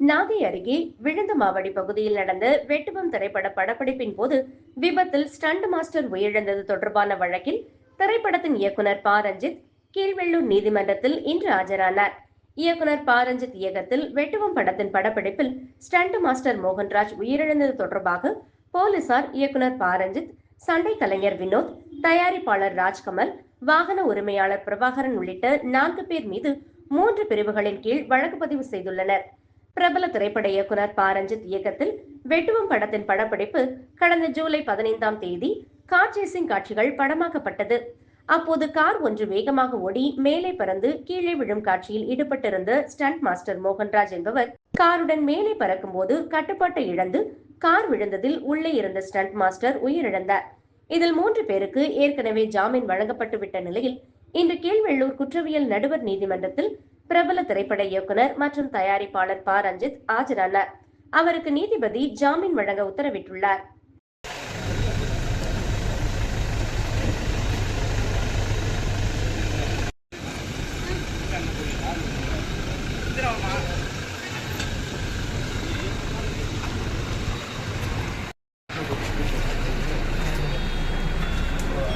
நாகை அருகே விழுந்தமாவடி பகுதியில் நடந்த வெட்டுவம் திரைப்பட படப்பிடிப்பின் போது விபத்தில் ஸ்டண்ட் மாஸ்டர் உயிரிழந்தது தொடர்பான வழக்கில் திரைப்படத்தின் இயக்குனர் ப. ரஞ்சித் கீழ்வெள்ளூர் நீதிமன்றத்தில் இன்று ஆஜரானார். இயக்குனர் ப. ரஞ்சித் இயக்கத்தில் வெட்டுவம் படத்தின் படப்பிடிப்பில் ஸ்டண்ட் மாஸ்டர் மோகன்ராஜ் உயிரிழந்தது தொடர்பாக போலீசார் இயக்குனர் ப. ரஞ்சித் சண்டை கலைஞர் வினோத் தயாரிப்பாளர் ராஜ்கமல் வாகன உரிமையாளர் பிரபாகரன் உள்ளிட்ட நான்கு பேர் மீது மூன்று பிரிவுகளின் கீழ் வழக்கு பதிவு செய்துள்ளனர். பிரபல திரைப்பட இயக்குனர் ப ரஞ்சித் இயக்கத்தில் வெட்டுவம் படத்தின் படப்பிடிப்பு கடந்த ஜூலை பதினைந்தாம் தேதி கார் சேசிங் காட்சிகள் படமாக்கப்பட்டது. அப்போது கார் ஒன்று வேகமாக ஓடி மேலே பறந்து கீழே விழும் காட்சியில் ஈடுபட்டிருந்த ஸ்டண்ட் மாஸ்டர் மோகன்ராஜ் என்பவர் காருடன் மேலே பறக்கும் போது கட்டுப்பாட்டை இழந்து கார் விழுந்ததில் உள்ளே இருந்த ஸ்டண்ட் மாஸ்டர் உயிரிழந்தார். இதில் மூன்று பேருக்கு ஏற்கனவே ஜாமீன் வழங்கப்பட்டுவிட்ட நிலையில் இன்று கீழ்வெள்ளூர் குற்றவியல் நடுவர் நீதிமன்றத்தில் பிரபல திரைப்பட இயக்குனர் மற்றும் தயாரிப்பாளர் ப. ரஞ்சித் ஆஜரானார் அவருக்கு நீதிபதி ஜாமீன் வழங்க உத்தரவிட்டுள்ளார். Thank.